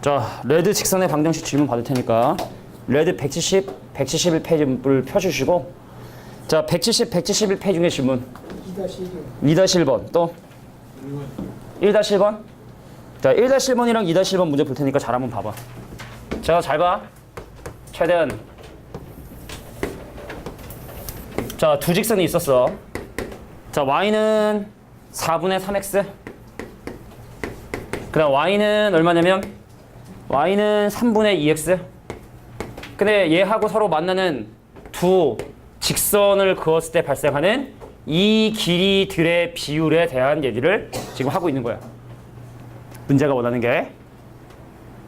자, 레드 직선의 방정식 질문 받을 테니까 레드 170, 171페이지를 펴주시고 자, 170, 171페이지 중에 질문. 2-1번. 또? 1-1번? 자, 1-1번이랑 2-1번 문제 볼 테니까 잘 한번 봐봐. 자, 잘 봐. 최대한. 자, 두 직선이 있었어. 자, y는 4분의 3x. 그 다음 y는 얼마냐면 y는 3분의 2x. 근데 얘하고 서로 만나는 두 직선을 그었을 때 발생하는 이 길이들의 비율에 대한 얘기를 지금 하고 있는 거야. 문제가 원하는 게.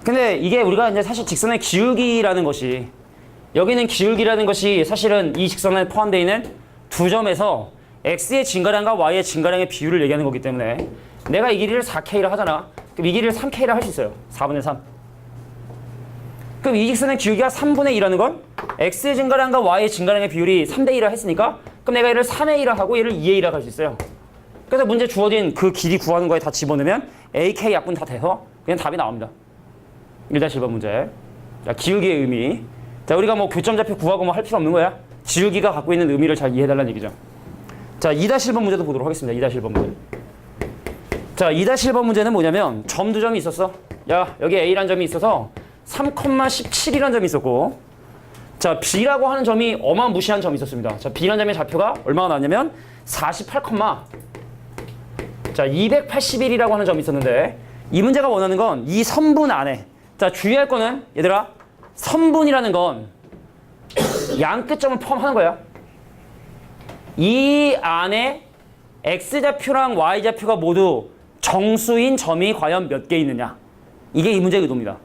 근데 이게 우리가 이제 사실 직선의 기울기라는 것이 여기는 기울기라는 것이 사실은 이 직선에 포함되어 있는 두 점에서 x의 증가량과 y의 증가량의 비율을 얘기하는 거기 때문에 내가 이 길이를 4k라 하잖아. 그럼 이 길이를 3k라 할 수 있어요. 4분의 3. 그럼 이 직선의 기울기가 3분의 2라는 건 x의 증가량과 y의 증가량의 비율이 3대 1라 했으니까 그럼 내가 얘를 3의 1라 하고 얘를 2의 1라 할 수 있어요. 그래서 문제 주어진 그 길이 구하는 거에 다 집어넣으면 AK 약분 다 돼서 그냥 답이 나옵니다. 1-1번 문제. 자, 기울기의 의미. 자, 우리가 뭐 교점 좌표 구하고 뭐 할 필요 없는 거야. 지울기가 갖고 있는 의미를 잘 이해해달라는 얘기죠. 자, 2-1번 문제도 보도록 하겠습니다. 2-1번 문제. 자, 2-1번 문제는 뭐냐면 점 두 점이 있었어. 야, 여기 A란 점이 있어서 3,17이라는 점이 있었고 자, B라고 하는 점이 어마무시한 점이 있었습니다. 자, B라는 점의 좌표가 얼마가 나왔냐면 48, 자, 281이라고 하는 점이 있었는데 이 문제가 원하는 건 이 선분 안에 자, 주의할 거는 얘들아 선분이라는 건 양 끝점을 포함하는 거야. 이 안에 x좌표랑 y좌표가 모두 정수인 점이 과연 몇 개 있느냐. 이게 이 문제의 의도입니다.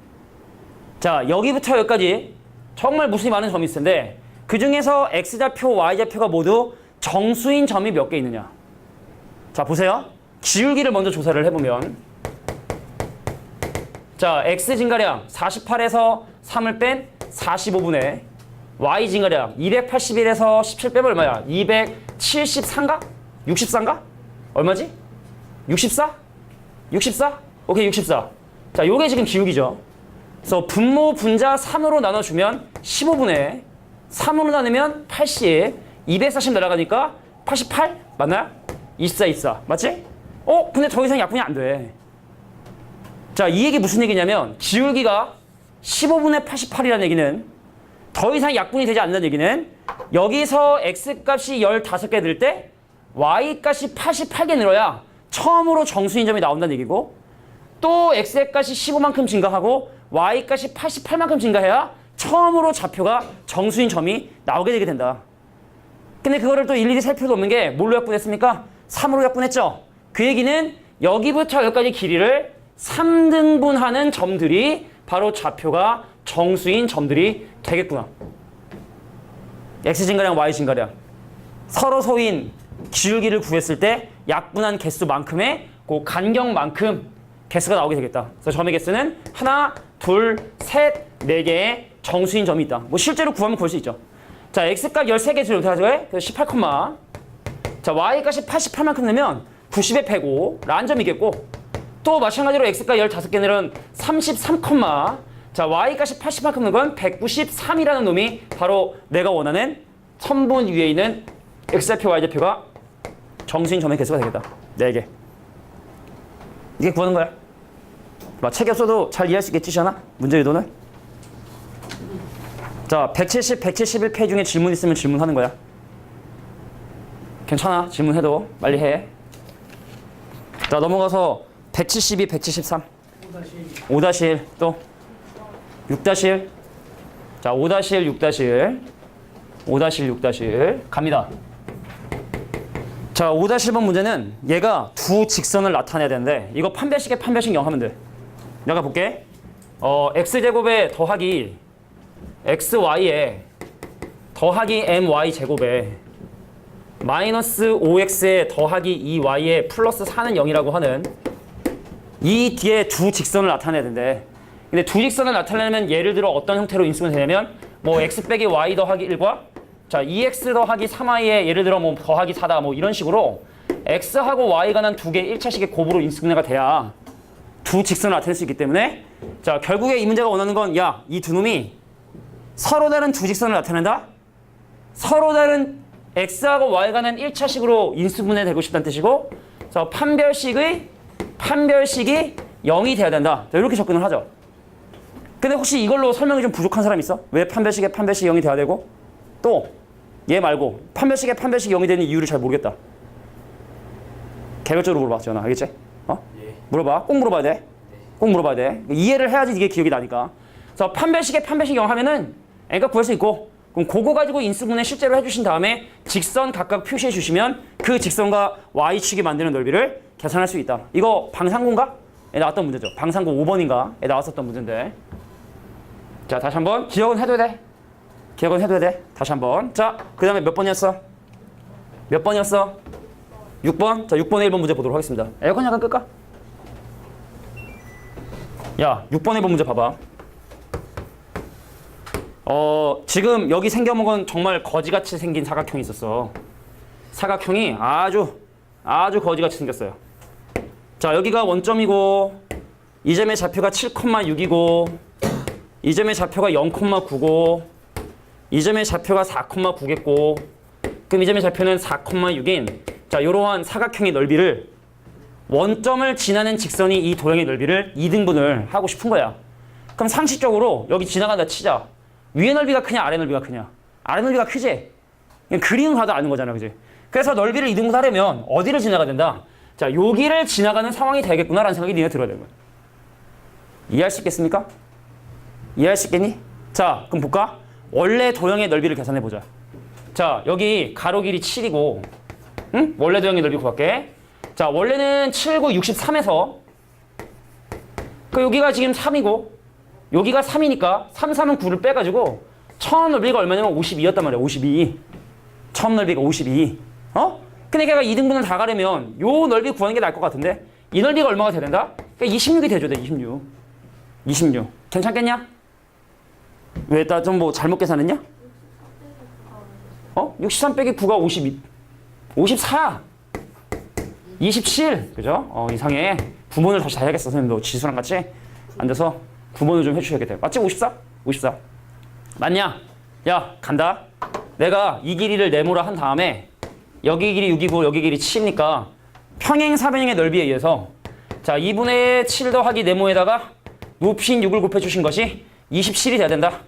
자, 여기부터 여기까지 정말 무수히 많은 점이 있을 텐데 그 중에서 x좌표, y좌표가 모두 정수인 점이 몇 개 있느냐. 자, 보세요. 기울기를 먼저 조사를 해보면 자, x 증가량 48에서 3을 뺀 45분의 y 증가량 281에서 17 빼면 얼마야? 273가? 64인가? 얼마지? 64? 64? 오케이, 64. 자, 요게 지금 기울기죠. 그래서 분모 분자 3으로 나눠주면 15분의 3으로 나누면 80, 240 날아가니까 88? 맞나요? 24, 24. 맞지? 어? 근데 더 이상 약분이 안 돼. 자, 이 얘기 무슨 얘기냐면 기울기가 15분의 88이라는 얘기는 더 이상 약분이 되지 않는 얘기는 여기서 x값이 15개 늘 때 y값이 88개 늘어야 처음으로 정수인 점이 나온다는 얘기고 또 x의 값이 15만큼 증가하고 y값이 88만큼 증가해야 처음으로 좌표가 정수인 점이 나오게 되게 된다. 근데 그거를 또 일일이 살 필요도 없는 게 뭘로 약분했습니까? 3으로 약분했죠. 그 얘기는 여기부터 여기까지 길이를 3등분하는 점들이 바로 좌표가 정수인 점들이 되겠구나. x 증가량, y 증가량. 서로 소인 기울기를 구했을 때 약분한 개수만큼의 그 간격만큼 개수가 나오게 되겠다. 그래서 점의 개수는 하나, 둘, 셋, 네 개의 정수인 점이 있다. 뭐 실제로 구하면 구할 수 있죠. 자, x값 13개 줄 어떻게 하죠? 그래서 18, 자, y값이 88만큼 내면 90에 105, 라는 점이겠고 또 마찬가지로 x가 15개는 33, 자 y값이 80만큼 는건 193이라는 놈이 바로 내가 원하는 선분 위에 있는 x좌표, y좌표가 정수인 점의 개수가 되겠다. 4개. 이게 구하는 거야. 막 책에 써도 잘 이해할 수 있겠지, 시연아? 문제 의도는? 자, 170, 171페이지 중에 질문 있으면 질문하는 거야. 괜찮아. 질문해도 빨리 해. 자, 넘어가서 172, 173. 5-1 또 6-1 자 5-1 6-1 5-1 6-1 갑니다 자 5-1번 문제는 얘가 두 직선을 나타내야 되는데 이거 판별식에 판별식 0 하면 돼 내가 볼게 어 x제곱에 더하기 xy에 더하기 my 제곱에 마이너스 5x에 더하기 2y에 플러스 4는 0이라고 하는 이 뒤에 두 직선을 나타내야 된대. 근데 두 직선을 나타내려면 예를 들어 어떤 형태로 인수가 되냐면 뭐 x 빼기 y 더하기 1과 자 2x 더하기 3y에 예를 들어 뭐 더하기 4다 뭐 이런 식으로 x하고 y가 난 두개 1차식의 곱으로 인수분해가 돼야 두 직선을 나타낼 수 있기 때문에 자 결국에 이 문제가 원하는 건 야 이 두 놈이 서로 다른 두 직선을 나타낸다. 서로 다른 x하고 y가 는 1차식으로 인수분해 되고 싶다는 뜻이고 자 판별식의 판별식이 0이 돼야 된다. 자, 이렇게 접근을 하죠. 근데 혹시 이걸로 설명이 좀 부족한 사람 있어? 왜 판별식에 판별식이 0이 돼야 되고 또 얘 말고 판별식에 판별식이 0이 되는 이유를 잘 모르겠다. 개별적으로 물어봐, 지원아. 알겠지? 어? 물어봐. 꼭 물어봐야 돼. 꼭 물어봐야 돼. 이해를 해야지 이게 기억이 나니까. 그래서 판별식에 판별식 0 하면은 애가 구할 수 있고 그럼 그거 가지고 인수분해 실제로 해주신 다음에 직선 각각 표시해 주시면 그 직선과 y축이 만드는 넓이를 계산할 수 있다. 이거 방상고인가? 에 나왔던 문제죠. 방상고 5번인가? 에 나왔었던 문제인데. 자, 다시 한번 기억은 해둬야 돼. 기억은 해둬야 돼. 다시 한번. 자, 그 다음에 몇 번이었어? 몇 번이었어? 6번? 자, 6번에 1번 문제 보도록 하겠습니다. 에어컨 약간 끌까? 야, 6번에 1번 문제 봐봐. 어, 지금 여기 생겨먹은 정말 거지같이 생긴 사각형이 있었어. 사각형이 아주, 아주 거지같이 생겼어요. 자, 여기가 원점이고, 이 점의 좌표가 7,6이고, 이 점의 좌표가 0,9고, 이 점의 좌표가 4,9겠고, 그럼 이 점의 좌표는 4,6인 자, 이러한 사각형의 넓이를 원점을 지나는 직선이 이 도형의 넓이를 2등분을 하고 싶은 거야. 그럼 상식적으로 여기 지나간다 치자. 위의 넓이가 크냐 아래 넓이가 크냐? 아래 넓이가 크지? 그냥 그림을 봐도 아는 거잖아, 그지? 그래서 넓이를 2등분 하려면 어디를 지나가야 된다? 자, 여기를 지나가는 상황이 되겠구나라는 생각이 니네 들어야 되는 거야. 이해할 수 있겠습니까? 이해할 수 있겠니? 자, 그럼 볼까? 원래 도형의 넓이를 계산해 보자. 자, 여기 가로 길이 7이고, 응? 원래 도형의 넓이 구할게. 자, 원래는 7, 9, 63에서, 그 여기가 지금 3이고, 여기가 3이니까, 3, 3은 9를 빼가지고, 처음 넓이가 얼마냐면 52였단 말이야, 52. 처음 넓이가 52. 어? 근데 걔가 2등분을 다 가려면, 요 넓이 구하는 게 나을 것 같은데, 이 넓이가 얼마가 돼야 된다? 그러니까 26이 돼줘야 돼, 26. 26. 괜찮겠냐? 왜, 나 좀 뭐 잘못 계산했냐? 어? 63 빼기 9가 52. 54. 27. 그죠? 어, 이상해. 구몬을 다시 다 해야겠어. 선생님도 지수랑 같이 앉아서 구몬을 좀 해주셔야겠다. 맞지? 54? 54. 맞냐? 야, 간다. 내가 이 길이를 네모로 한 다음에 여기 길이 6이고 여기 길이 7이니까 평행 사변형의 넓이에 의해서 자, 2분의 7 더하기 네모에다가 높이인 6을 곱해주신 것이 27이 돼야 된다.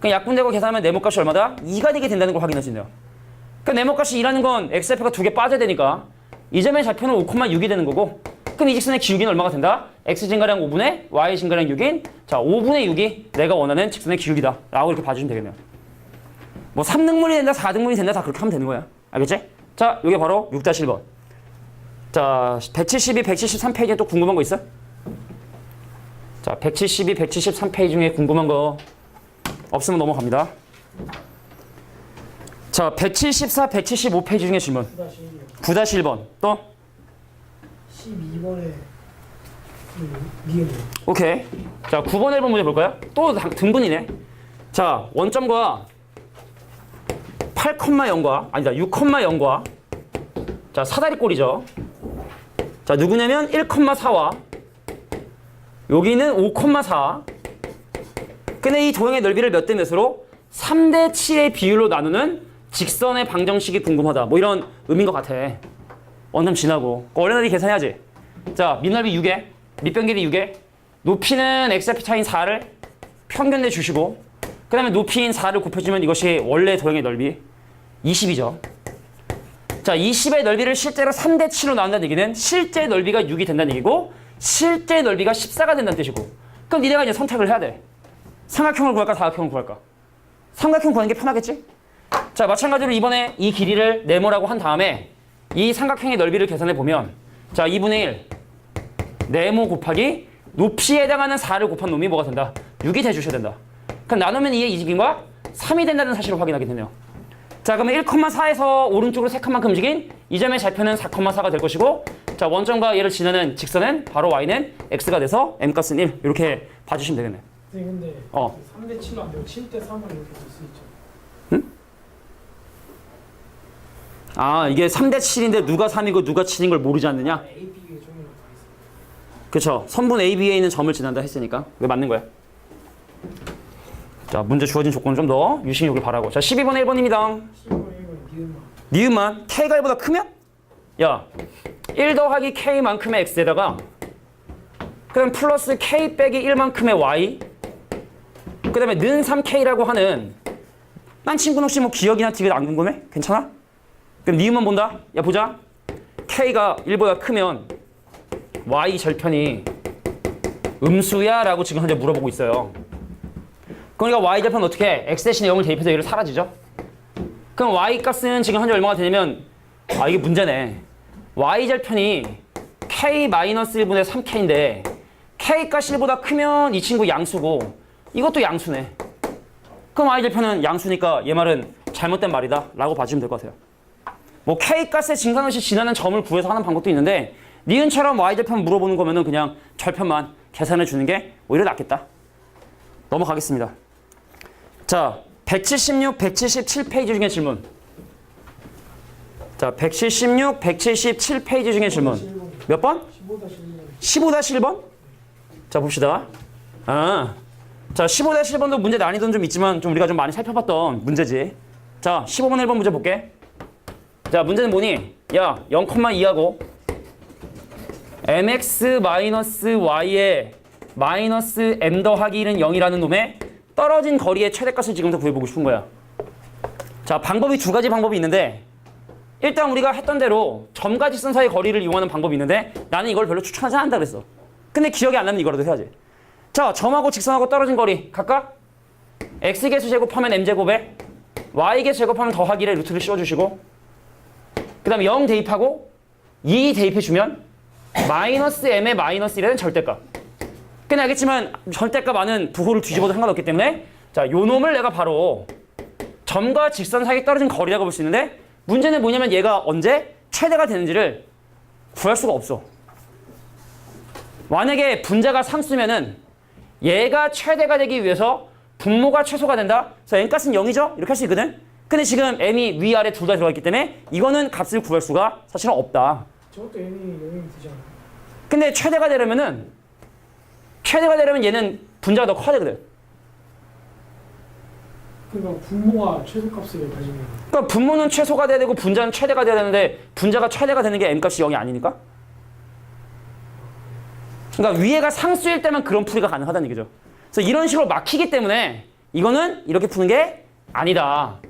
그럼 약분되고 계산하면 네모 값이 얼마다? 2가 되게 된다는 걸 확인할 수 있네요. 그러니까 네모값이 2라는 건 x좌표가 두 개 빠져야 되니까 이 점의 좌표는 5,6이 되는 거고 그럼 이 직선의 기울기는 얼마가 된다? x 증가량 5분의 y 증가량 6인 자 5분의 6이 내가 원하는 직선의 기울기다 라고 이렇게 봐주시면 되겠네요. 뭐 3등분이 된다 4등분이 된다 다 그렇게 하면 되는 거야. 알겠지? 자 이게 바로 6-1번. 자 172, 173페이지에 또 궁금한 거 있어? 자 172, 173페이지 중에 궁금한 거 없으면 넘어갑니다. 자, 174, 175페이지 중에 질문. 9-1이요. 9-1번. 또? 12번에 미음 오케이. 자, 9번, 1번 문제 볼까요? 또 당- 등분이네. 자, 원점과 8,0과, 아니다, 6,0과, 자, 사다리 꼴이죠. 자, 누구냐면 1,4와 여기는 5,4. 근데 이 도형의 넓이를 몇 대 몇으로? 3대 7의 비율로 나누는 직선의 방정식이 궁금하다. 뭐 이런 의미인 것 같아. 원점 지나고. 원래는 계산해야지. 자, 밑넓이 6에, 밑변 길이 6에, 높이는 x좌표 차인 4를 평균 내 주시고, 그 다음에 높이인 4를 곱해주면 이것이 원래 도형의 넓이 20이죠. 자, 20의 넓이를 실제로 3대 7로 나눈다는 얘기는 실제 넓이가 6이 된다는 얘기고, 실제 넓이가 14가 된다는 뜻이고, 그럼 니네가 이제 선택을 해야 돼. 삼각형을 구할까, 사각형을 구할까? 삼각형 구하는 게 편하겠지? 자, 마찬가지로 이번에 이 길이를 네모라고 한 다음에 이 삼각형의 넓이를 계산해 보면 자, 2분의 1 네모 곱하기 높이에 해당하는 4를 곱한 놈이 뭐가 된다? 6이 돼주셔야 된다. 그럼 나누면 2의 이직인과 3이 된다는 사실을 확인하게 되네요. 자, 그러면 1,4에서 오른쪽으로 3칸만큼 움직인 이 점의 좌표는 4,4가 될 것이고 자, 원점과 얘를 지나는 직선은 바로 y는 x가 돼서 m값은 1 이렇게 봐주시면 되겠네요. 근데 어. 3대 7로 안 되고 7대 3으로 이렇게 될수 있죠. 아, 이게 3대 7인데 누가 3이고 누가 7인 걸 모르지 않느냐? 그쵸. 선분 AB에 있는 점을 지난다 했으니까. 왜 맞는 거야? 자, 문제 주어진 조건을 좀더 유심히 바라고. 자, 12번 1번입니다. 15번 1번 니은만 K가 1보다 크면? 야, 1 더하기 K만큼의 X에다가 그다음 플러스 K 빼기 1만큼의 Y 그 다음에 는 3K라고 하는 난 친구는 혹시 뭐 기억이나 티가 안 궁금해? 괜찮아? 그럼 니은만 본다? 야 보자. K가 1보다 크면 Y 절편이 음수야? 라고 지금 현재 물어보고 있어요. 그러니까 Y 절편 어떻게 해? X 대신에 0을 대입해서 얘를 사라지죠? 그럼 Y 값은 지금 현재 얼마가 되냐면 아 이게 문제네. Y 절편이 K-1분의 3K인데 K가 1보다 크면 이 친구 양수고 이것도 양수네. 그럼 Y 절편은 양수니까 얘 말은 잘못된 말이다. 라고 봐주시면 될 것 같아요 뭐 K값의 증가값이 지나는 점을 구해서 하는 방법도 있는데 니은처럼 Y 절편 물어보는 거면은 그냥 절편만 계산해 주는 게 오히려 낫겠다 넘어가겠습니다 자 176, 177페이지 중에 질문 자 176, 177페이지 중에 질문 몇 번? 15-1번 15-1번? 자 봅시다. 아, 자 15-1번도 문제 난이도는 좀 있지만 좀 우리가 좀 많이 살펴봤던 문제지. 자 15번 1번 문제 볼게. 자 문제는 뭐니? 야 0,2하고 mx-y의 마이너스 m 더하기 1은 0이라는 놈의 떨어진 거리의 최대값을 지금부터 구해보고 싶은 거야. 자 방법이 두 가지 방법이 있는데 일단 우리가 했던 대로 점과 직선 사이의 거리를 이용하는 방법이 있는데 나는 이걸 별로 추천하지 않는다 그랬어. 근데 기억이 안 나면 이거라도 해야지. 자, 점하고 직선하고 떨어진 거리 각각 x개수 제곱하면 m제곱에 y개수 제곱하면 더하기를 루트를 씌워주시고 그 다음에 0 대입하고 2 대입해주면 마이너스 m의 마이너스 1에는 절대값. 근데 알겠지만 절대값 안은 부호를 뒤집어도 상관없기 때문에 자, 요 놈을 내가 바로 점과 직선 사이에 떨어진 거리라고 볼 수 있는데 문제는 뭐냐면 얘가 언제 최대가 되는지를 구할 수가 없어. 만약에 분자가 상수면은 얘가 최대가 되기 위해서 분모가 최소가 된다. 그래서 n값은 0이죠? 이렇게 할 수 있거든. 근데 지금 m이 위아래 둘 다 들어가 있기 때문에 이거는 값을 구할 수가 사실은 없다. 저것도 n이 0이 되잖아 근데 최대가 되려면은 최대가 되려면 얘는 분자가 더 커야 되거든. 그러니까 분모가 최소값을 가지면 그러니까 분모는 최소가 돼야 되고 분자는 최대가 돼야 되는데 분자가 최대가 되는 게 m값이 0이 아니니까? 그러니까 위에가 상수일 때만 그런 풀이가 가능하다는 얘기죠. 그래서 이런 식으로 막히기 때문에 이거는 이렇게 푸는 게 아니다.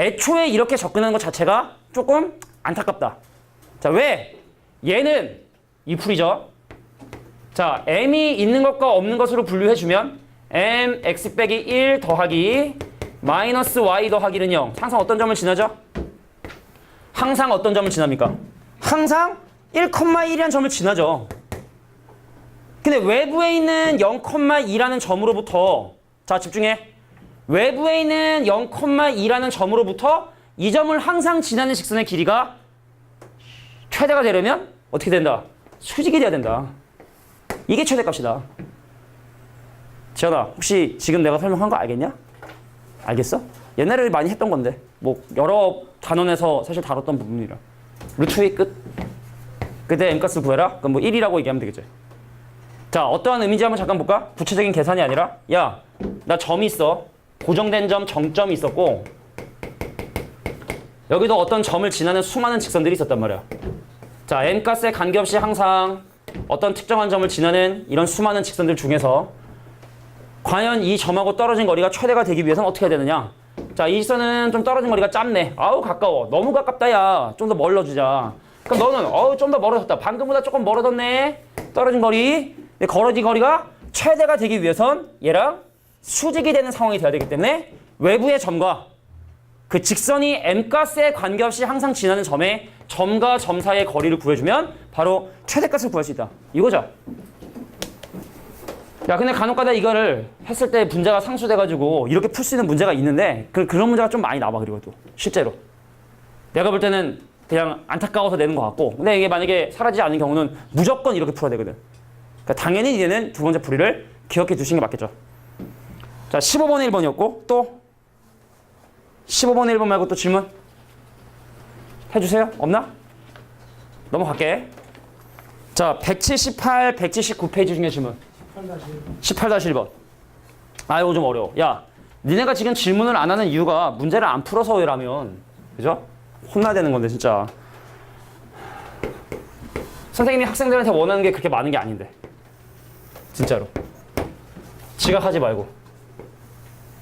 애초에 이렇게 접근하는 것 자체가 조금 안타깝다. 자, 왜? 얘는 이 풀이죠. 자, m이 있는 것과 없는 것으로 분류해주면 m x 빼기 1 더하기 마이너스 y 더하기는 0. 항상 어떤 점을 지나죠? 항상 어떤 점을 지납니까? 항상 1,1이라는 점을 지나죠. 근데 외부에 있는 0,2라는 점으로부터 자 집중해. 외부에 있는 0,2라는 점으로부터 이 점을 항상 지나는 직선의 길이가 최대가 되려면 어떻게 된다? 수직이 돼야 된다. 이게 최대값이다. 지현아, 혹시 지금 내가 설명한 거 알겠냐? 알겠어? 옛날에 많이 했던 건데 뭐 여러 단원에서 사실 다뤘던 부분이라 루트의 끝 그때 m값을 구해라 그럼 뭐 1이라고 얘기하면 되겠지 자 어떠한 의미인지 한번 잠깐 볼까? 구체적인 계산이 아니라 야 나 점이 있어 고정된 점 정점이 있었고 여기도 어떤 점을 지나는 수많은 직선들이 있었단 말이야 자 m값에 관계없이 항상 어떤 특정한 점을 지나는 이런 수많은 직선들 중에서 과연 이 점하고 떨어진 거리가 최대가 되기 위해서는 어떻게 해야 되느냐? 자, 이 선은 좀 떨어진 거리가 짧네. 아우, 가까워. 너무 가깝다, 야. 좀 더 멀어주자. 그럼 너는, 어우, 좀 더 멀어졌다. 방금보다 조금 멀어졌네. 떨어진 거리. 걸어진 거리가 최대가 되기 위해선 얘랑 수직이 되는 상황이 돼야 되기 때문에 외부의 점과 그 직선이 m값에 관계없이 항상 지나는 점에 점과 점 사이의 거리를 구해주면 바로 최대값을 구할 수 있다. 이거죠. 야, 근데 간혹가다 이거를 했을 때 분자가 상수돼가지고 이렇게 풀 수 있는 문제가 있는데 그, 그런 문제가 좀 많이 나와 그리고 또 실제로 내가 볼 때는 그냥 안타까워서 내는 것 같고 근데 이게 만약에 사라지지 않는 경우는 무조건 이렇게 풀어야 되거든. 그러니까 당연히 얘는 두 번째 풀이를 기억해 두시는 게 맞겠죠. 자, 15번 1번이었고 또 15번 1번 말고 또 질문 해주세요. 없나? 넘어갈게. 자, 178, 179페이지 중에 질문. 18-1 18-1번. 아, 이거 좀 어려워. 야, 니네가 지금 질문을 안 하는 이유가 문제를 안 풀어서라면, 그죠? 혼나야 되는 건데, 진짜. 선생님이 학생들한테 원하는 게 그렇게 많은 게 아닌데. 진짜로. 지각하지 말고.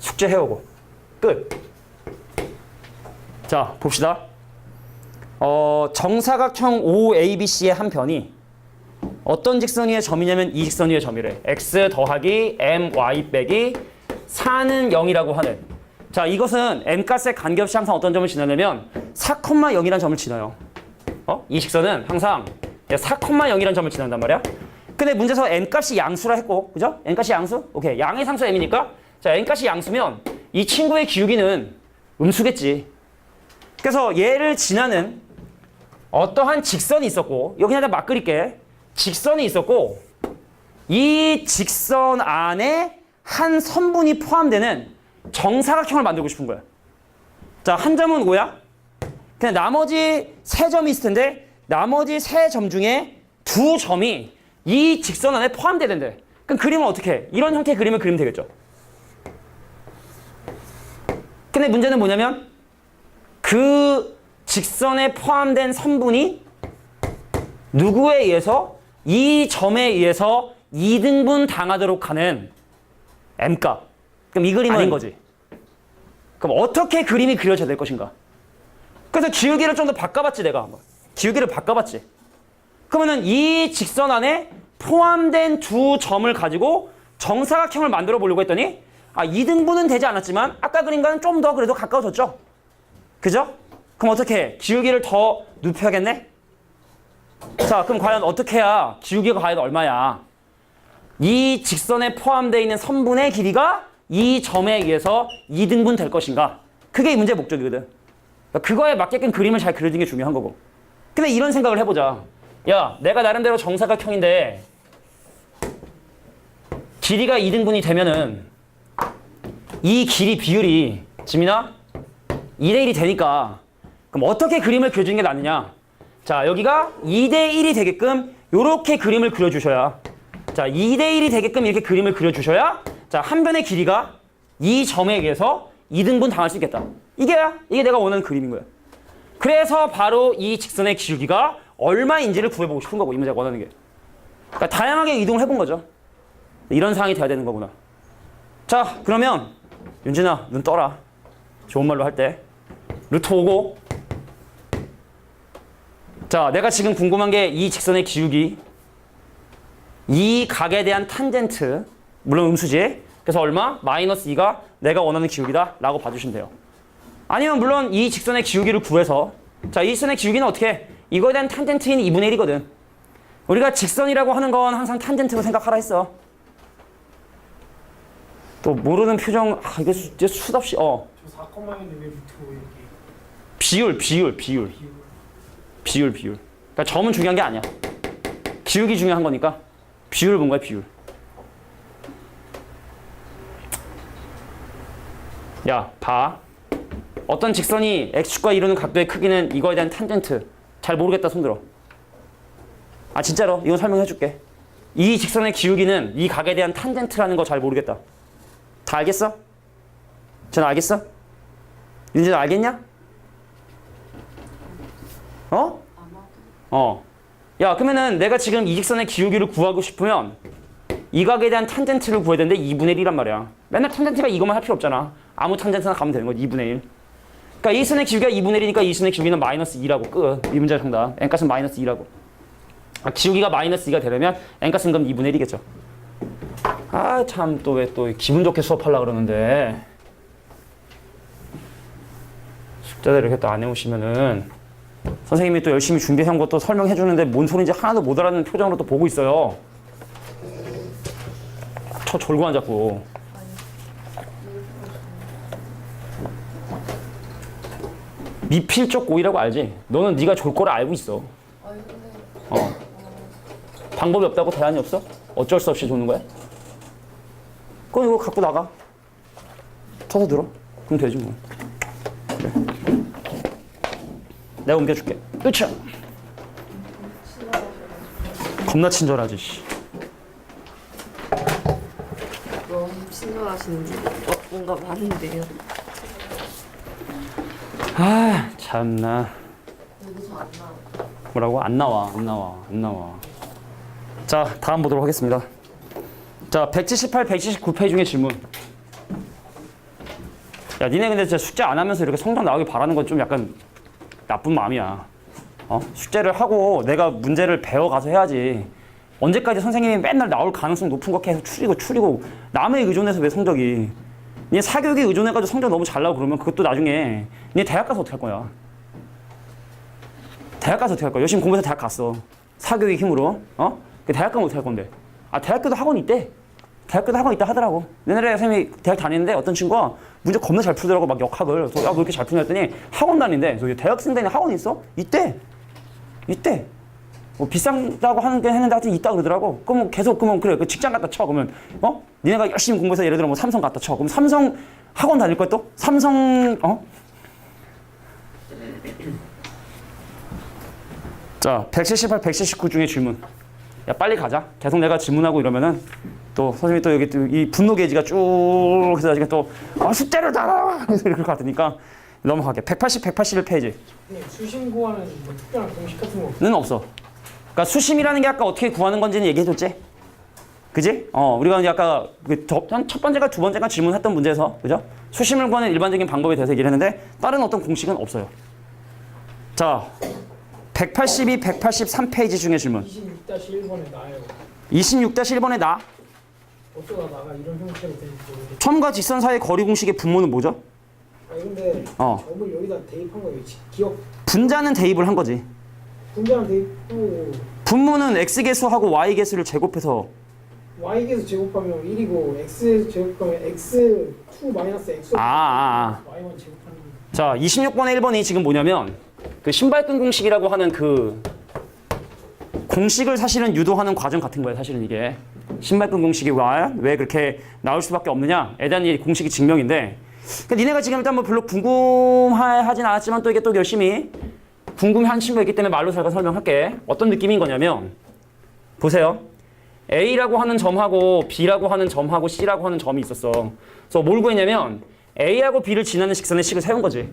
숙제 해오고. 끝. 자, 봅시다. 어, 정사각형 OABC의 한 편이 어떤 직선 위의 점이냐면 이 직선 위의 점이래. x 더하기 my 빼기 4는 0이라고 하는. 자, 이것은 n값의 간격이 항상 어떤 점을 지나냐면 4,0이라는 점을 지나요. 어? 이 직선은 항상 4,0이라는 점을 지난단 말이야. 근데 문제에서 n값이 양수라 했고, 그죠? n값이 양수? 오케이. 양의 상수 m이니까 자, n값이 양수면 이 친구의 기울기는 음수겠지. 그래서 얘를 지나는 어떠한 직선이 있었고 여기 하나 막 그릴게 직선이 있었고 이 직선 안에 한 선분이 포함되는 정사각형을 만들고 싶은 거야 자 한 점은 뭐야? 그냥 나머지 세 점이 있을 텐데 나머지 세 점 중에 두 점이 이 직선 안에 포함돼야 된대 그럼 그림은 어떻게 해? 이런 형태의 그림을 그리면 되겠죠 근데 문제는 뭐냐면 그 직선에 포함된 선분이 누구에 의해서 이 점에 의해서 2등분 당하도록 하는 m값. 그럼 이 그림은 아닌 거지. 그럼 어떻게 그림이 그려져야 될 것인가? 그래서 기울기를 좀 더 바꿔봤지 내가 한번. 기울기를 바꿔봤지. 그러면은 이 직선 안에 포함된 두 점을 가지고 정사각형을 만들어 보려고 했더니 아 2등분은 되지 않았지만 아까 그림과는 좀 더 그래도 가까워졌죠. 그죠? 그럼 어떻게 해? 기울기를 더 눕혀야겠네? 자, 그럼 과연 어떻게 해야 기울기가 과연 얼마야? 이 직선에 포함되어 있는 선분의 길이가 이 점에 의해서 2등분 될 것인가? 그게 이 문제의 목적이거든. 그러니까 그거에 맞게끔 그림을 잘 그려주는 게 중요한 거고. 근데 이런 생각을 해보자. 야, 내가 나름대로 정사각형인데 길이가 2등분이 되면은 이 길이 비율이 지민아 2대 1이 되니까 그럼 어떻게 그림을 그려주는 게 낫느냐? 자 여기가 2대 1이 되게끔 이렇게 그림을 그려주셔야. 자 2대 1이 되게끔 이렇게 그림을 그려주셔야 자한 변의 길이가 이 점에 의해서 2등분 당할 수 있겠다. 이게 이게 내가 원하는 그림인 거야. 그래서 바로 이 직선의 기울기가 얼마인지를 구해보고 싶은 거고 이 문제가 원하는 게. 그러니까 다양하게 이동을 해본 거죠. 이런 상황이 돼야 되는 거구나. 자 그러면 윤진아 눈 떠라. 좋은 말로 할 때. 루트 오고. 자 내가 지금 궁금한 게 이 직선의 기울기. 이 각에 대한 탄젠트. 물론 음수지. 그래서 얼마? 마이너스 2가 내가 원하는 기울기다 라고 봐주시면 돼요. 아니면 물론 이 직선의 기울기를 구해서. 자 이 직선의 기울기는 어떻게? 해? 이거에 대한 탄젠트인 2분의 1이거든. 우리가 직선이라고 하는 건 항상 탄젠트로 생각하라 했어 또 모르는 표정 아 이게 수, 이제 수없이 어. 저 4,인데 왜 루트 5 이렇게 비율 비율 비율. 비율. 비율 비율. 그러니까 점은 중요한 게 아니야. 기울기 중요한 거니까 비율을 본 거야 비율. 야 봐. 어떤 직선이 x축과 이루는 각도의 크기는 이거에 대한 탄젠트. 잘 모르겠다 손들어. 아 진짜로? 이거 설명해 줄게. 이 직선의 기울기는 이 각에 대한 탄젠트라는 거 잘 모르겠다 다 알겠어? 전 알겠어? 윤진 알겠냐? 어? 어. 야, 그러면은 내가 지금 이 직선의 기울기를 구하고 싶으면 이 각에 대한 탄젠트를 구해야 되는데 2분의 1이란 말이야. 맨날 탄젠트가 이것만 할 필요 없잖아. 아무 탄젠트나 가면 되는 거지, 2분의 1. 그러니까 이 선의 기울기가 2분의 1이니까 이 선의 기울기는 마이너스 2라고 끝. 이 문제 정답. n값은 마이너스 2라고. 아, 기울기가 마이너스 2가 되려면 n값은 그럼 2분의 1이겠죠. 아, 참 또 왜 또 기분 좋게 수업하려고 그러는데. 숙제들 이렇게 또 안 해오시면은 선생님이 또 열심히 준비한 것도 설명해 주는데 뭔 소리인지 하나도 못 알아듣는 표정으로 또 보고 있어요. 저 졸고 앉았고. 미필적 고의라고 알지? 너는 네가 졸 거를 알고 있어. 어. 방법이 없다고 대안이 없어? 어쩔 수 없이 조는 거야? 그럼 이거 갖고 나가. 쳐서 들어. 그럼 되지 뭐. 그래. 내가 옮겨줄게. 으쌰. 겁나 친절하지. 씨. 너무 친절하신지 어, 뭔가 많은데요. 아 참나. 뭐라고? 안 나와, 안 나와, 안 나와. 자, 다음 보도록 하겠습니다. 자, 178, 179페이지 중에 질문. 야, 니네 근데 진짜 숙제 안 하면서 이렇게 성적 나오길 바라는 건 좀 약간 나쁜 마음이야. 어? 숙제를 하고 내가 문제를 배워가서 해야지. 언제까지 선생님이 맨날 나올 가능성 높은 거 계속 추리고 추리고 남에 의존해서 왜 성적이 니 사교육에 의존해가지고 성적 너무 잘 나오고 그러면 그것도 나중에 니 대학 가서 어떡할 거야? 대학 가서 어떻게 할 거야? 열심히 공부해서 대학 갔어. 사교육 힘으로. 어? 그 대학 가면 어떻게 할 건데? 아, 대학교도 학원 있대. 대학교도 학원 있다 하더라고. 내년에 선생님이 대학 다니는데 어떤 친구가 문제 겁나 잘 풀더라고, 막 역학을. 그래서 야, 왜 이렇게 잘 푸냐 했더니 학원 다닌대. 그래서 대학생 다니는 학원 있어? 있대. 있대. 뭐 비싼다고 하는 게 했는데 하여튼 있다 그러더라고. 그러면 계속 그러면 그래. 그 직장 갖다 쳐. 그러면 어? 니네가 열심히 공부해서 예를 들어 뭐 삼성 갖다 쳐. 그럼 삼성 학원 다닐 거야 또? 삼성 어? 자, 178, 179 중에 질문. 야, 빨리 가자. 계속 내가 질문하고 이러면은 또 선생님이 또 여기 또 이 분노 게이지가 쭉 해서 나중에 또 아, 숙제를 다 그래서 이렇게 같으니까 넘어가게. 180, 181페이지. 네, 수심 구하는 뭐 특별한 공식 같은 거 는 없어. 그러니까 수심이라는 게 아까 어떻게 구하는 건지는 얘기해줬지? 그지? 어, 우리가 이제 아까 그첫 번째가 두 번째가 질문했던 문제에서 그죠? 수심을 구하는 일반적인 방법에 대해서 얘기를 했는데 다른 어떤 공식은 없어요. 자, 182, 183페이지 중에 질문. 26-1번에 나요. 26-1번에 나. 어쩌다 나가 이런 형태로 모르겠어. 첨과 직선 사이의 거리 공식의 분모는 뭐죠? 아니 근데 어. 점을 여기다 대입한 거예요. 지- 기억 분자는 대입을 한 거지. 분자랑 대입하고 분모는 x 개수하고 y 개수를 제곱해서 y에서 제곱하면 1이고 x에서 제곱하면 x2 마이너스 x 아, 아, y1 제곱하는 거. 자, 26번의 1번이 지금 뭐냐면 그 신발끈 공식이라고 하는 그 공식을 사실은 유도하는 과정 같은 거예요. 사실은 이게 신발끈 공식이 와, 왜 그렇게 나올 수밖에 없느냐에 대한 이 공식이 증명인데 그러니까 니네가 지금 일단 뭐 별로 궁금하진 않았지만 또 이게 또 열심히 궁금해한 친구가 있기 때문에 말로 제가 설명할게. 어떤 느낌인 거냐면 보세요. A라고 하는 점하고 B라고 하는 점하고 C라고 하는 점이 있었어. 그래서 뭘 구했냐면 A하고 B를 지나는 직선의 식을 세운 거지.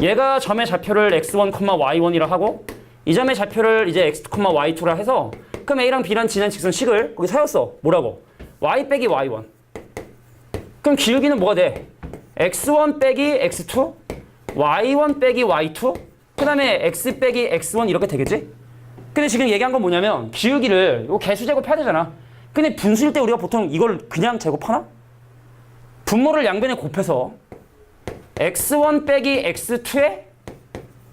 얘가 점의 좌표를 x1, y1이라 하고 이 점의 좌표를 이제 x, y2라 해서 그럼 A랑 B랑 지난 직선 식을 거기 세웠어. 뭐라고? y 빼기 y1. 그럼 기울기는 뭐가 돼? x1 빼기 x2, y1 빼기 y2, 그 다음에 x 빼기 x1 이렇게 되겠지? 근데 지금 얘기한 건 뭐냐면 기울기를 이거 개수 제곱해야 되잖아. 근데 분수일 때 우리가 보통 이걸 그냥 제곱하나? 분모를 양변에 곱해서 x1 빼기 x2에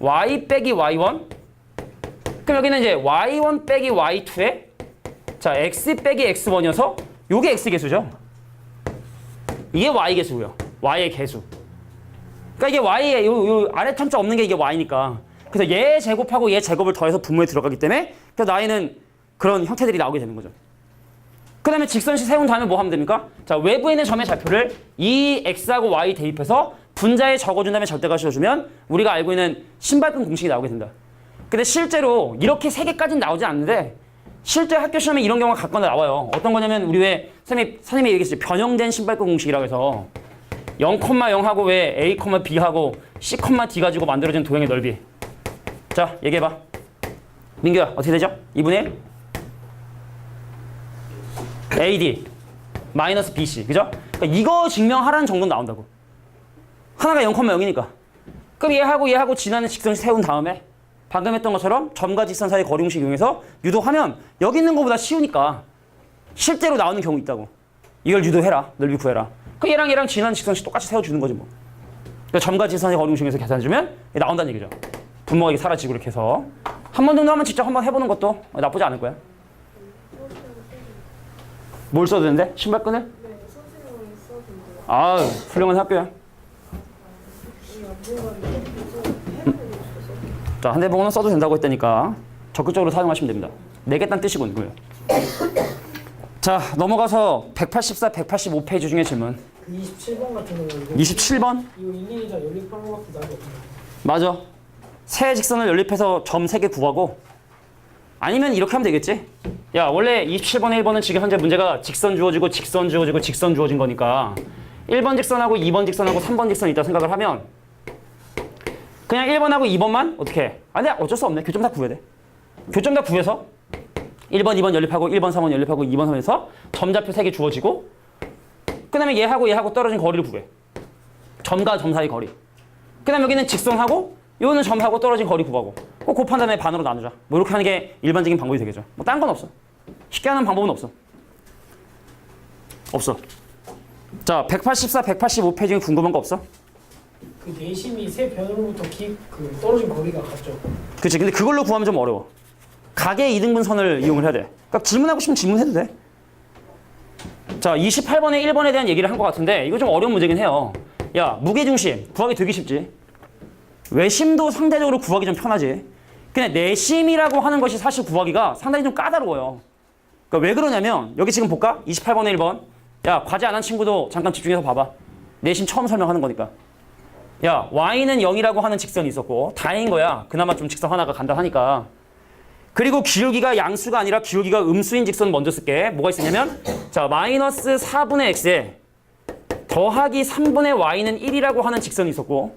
y 빼기 y1 그럼 여기는 이제 y1 빼기 y2에 자 x 빼기 x1이어서 요게 x 개수죠. 이게 y 개수고요. y의 개수. 그러니까 이게 y에 요, 요 아래 참자 없는 게 이게 y니까. 그래서 얘 제곱하고 얘 제곱을 더해서 분모에 들어가기 때문에 그래서 나이는 그런 형태들이 나오게 되는 거죠. 그 다음에 직선식 세운 다음에 뭐 하면 됩니까? 자, 외부에 있는 점의 좌표를 이 x하고 y 대입해서 분자에 적어준 다음에 절대값 실어주면 우리가 알고 있는 신발끈 공식이 나오게 된다. 근데 실제로 이렇게 세 개까지는 나오지 않는데 실제 학교 시험에 이런 경우가 가끔가다 나와요. 어떤 거냐면 우리 왜 선생님이, 선생님이 얘기했지 변형된 신발끈 공식이라고 해서 0,0하고 왜 a, b하고 c, d 가지고 만들어진 도형의 넓이. 자, 얘기해봐. 민규야, 어떻게 되죠? 2분의 1? AD 마이너스 BC 그죠? 그러니까 이거 증명하라는 정도는 나온다고 하나가 0,0이니까 그럼 얘하고 얘하고 지나는 직선 세운 다음에 방금 했던 것처럼 점과 직선 사이 거리 공식 이용해서 유도하면 여기 있는 것보다 쉬우니까 실제로 나오는 경우 있다고. 이걸 유도해라. 넓이 구해라. 그 얘랑 얘랑 지나는 직선씩 똑같이 세워주는 거지 뭐. 그러니까 점과 직선의 거리 공식에서 계산해주면 이게 나온다는 얘기죠. 분모가 사라지고 이렇게 해서. 한 번 정도 하면 직접 한번 해보는 것도 나쁘지 않을 거야. 뭘 써도 되는데? 신발끈을? 아 훌륭한 학교야. 자, 한 대봉은 써도 된다고 했다니까 적극적으로 사용하시면 됩니다. 내겠다는 뜻이군, 이거요. 자, 넘어가서 184, 185페이지 중에 질문. 그 27번 같은 경우는 이거 27번? 이거 일일이자 연립하는 것도 나이 없나? 맞아. 세 직선을 연립해서 점 3개 구하고 아니면 이렇게 하면 되겠지? 야, 원래 27번에 1번은 지금 현재 문제가 직선 주어지고 직선 주어지고 직선 주어진 거니까 1번 직선하고 2번 직선하고 3번 직선이 있다 생각을 하면 그냥 1번하고 2번만 어떻게 해? 아, 근데 어쩔 수 없네. 교점 다 구해야 돼. 교점 다 구해서 1번, 2번 연립하고 1번, 3번 연립하고 2번, 3번에서 점좌표 3개 주어지고 그 다음에 얘하고 얘하고 떨어진 거리를 구해. 점과 점 사이 거리. 그 다음에 여기는 직선하고 요거는 점하고 떨어진 거리 구하고 꼭 곱한 다음에 반으로 나누자. 뭐 이렇게 하는 게 일반적인 방법이 되겠죠. 뭐 딴 건 없어. 쉽게 하는 방법은 없어. 없어. 자, 184, 185페이지 중에 궁금한 거 없어? 그 내심이 세 변으로부터 기, 그 떨어진 거리가 같죠. 그치. 근데 그걸로 구하면 좀 어려워. 가계 이등분선을 이용을 해야 돼. 그러니까 질문하고 싶으면 질문해도 돼. 자, 28번에 1번에 대한 얘기를 한 것 같은데 이거 좀 어려운 문제긴 해요. 야, 무게중심 구하기 되게 쉽지. 외심도 상대적으로 구하기 좀 편하지. 근데 내심이라고 하는 것이 사실 구하기가 상당히 좀 까다로워요. 그러니까 왜 그러냐면 여기 지금 볼까? 28번에 1번. 야, 과제 안 한 친구도 잠깐 집중해서 봐봐. 내심 처음 설명하는 거니까. 야, y는 0이라고 하는 직선이 있었고 다행인 거야. 그나마 좀 직선 하나가 간단하니까. 그리고 기울기가 양수가 아니라 기울기가 음수인 직선 먼저 쓸게. 뭐가 있었냐면 자, 마이너스 4분의 x에 더하기 3분의 y는 1이라고 하는 직선이 있었고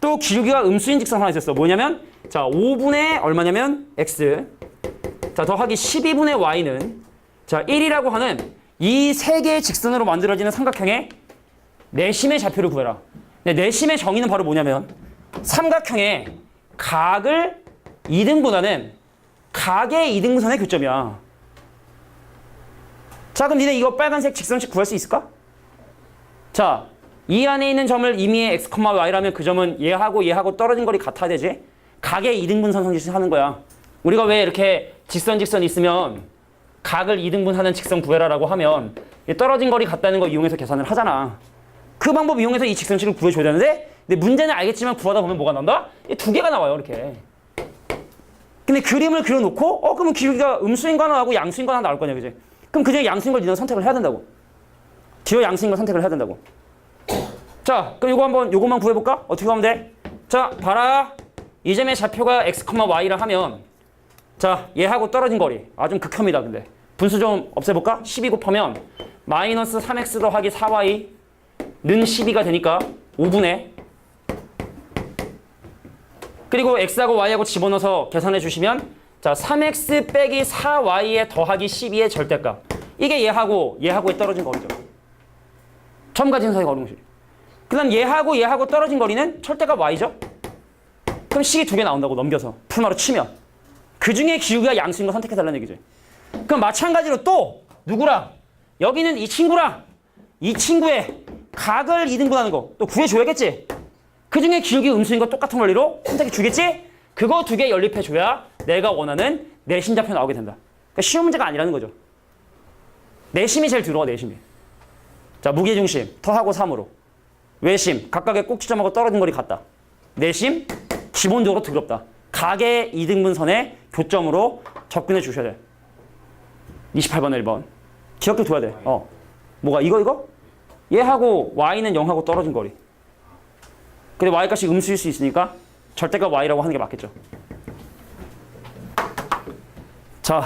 또 기울기가 음수인 직선 하나 있었어. 뭐냐면 자, 5분의 얼마냐면 x 자, 더하기 12분의 y는 자, 1이라고 하는 이 세 개의 직선으로 만들어지는 삼각형의 내심의 좌표를 구해라. 근데 내심의 정의는 바로 뭐냐면 삼각형의 각을 2등분하는 각의 2등분선의 교점이야. 자, 그럼 니네 이거 빨간색 직선식 구할 수 있을까? 자, 이 안에 있는 점을 임의의 x, y라면 그 점은 얘하고 얘하고 떨어진 거리 같아야 되지? 각의 2등분선 성질식 하는 거야. 우리가 왜 이렇게 직선 직선 있으면 각을 2등분하는 직선 구해라라고 하면 이 떨어진 거리 같다는 거 이용해서 계산을 하잖아. 그 방법 이용해서 이 직선식을 구해줘야 되는데 근데 문제는 알겠지만 구하다 보면 뭐가 나온다? 이두 개가 나와요 이렇게 근데 그림을 그려놓고 어 그러면 기울기가 음수인 거 하나 하고 양수인 거 하나 나올 거냐 그지? 그럼 그 중에 양수인 걸 니는 선택을 해야 된다고 기어 양수인 걸 선택을 해야 된다고 자 그럼 요거 한번 요것만 구해볼까? 어떻게 하면 돼? 자 봐라 이 점의 좌표가 x, y라 하면 자 얘하고 떨어진 거리 아 좀 극혐이다 근데 분수 좀 없애볼까? 12 곱하면 마이너스 3x 더하기 4y 는 12가 되니까 5분의 그리고 x하고 y하고 집어넣어서 계산해 주시면 자 3x 빼기 4y에 더하기 12의 절대값. 이게 얘하고 얘하고의 떨어진 거리죠. 점과 진 사이 거리식 그 다음 얘하고 얘하고 떨어진 거리는 절대값 y죠. 그럼 식이 두 개 나온다고 넘겨서 풀마로 치면 그 중에 기울기가 양수인 거 선택해 달라는 얘기지. 그럼 마찬가지로 또 누구랑? 여기는 이 친구랑 이 친구의 각을 2등분하는 거 또 구해줘야겠지? 그 중에 기울기 음수인 거 똑같은 원리로 선택해 주겠지? 그거 두 개 연립해 줘야 내가 원하는 내심좌표 나오게 된다. 그러니까 쉬운 문제가 아니라는 거죠. 내심이 제일 들어와, 내심이. 자, 무게중심, 더하고 3으로. 외심, 각각의 꼭지점하고 떨어진 거리 같다. 내심, 기본적으로 더럽다. 각의 2등분선의 교점으로 접근해 주셔야 돼. 28번, 1번. 기억도 둬야 돼. 어. 뭐가, 이거, 이거? 얘하고 y는 0하고 떨어진 거리. 근데 y값이 음수일 수 있으니까 절대값 y라고 하는 게 맞겠죠. 자,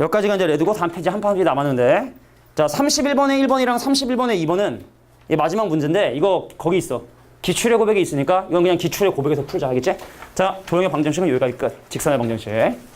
여기까지가 이제 레드고 다음 페이지 한 페이지 남았는데 자, 31번에 1번이랑 31번에 2번은 이 마지막 문제인데 이거 거기 있어. 기출의 고백이 있으니까 이건 그냥 기출의 고백에서 풀자 알겠지? 자, 도형의 방정식은 여기까지 끝. 직선의 방정식.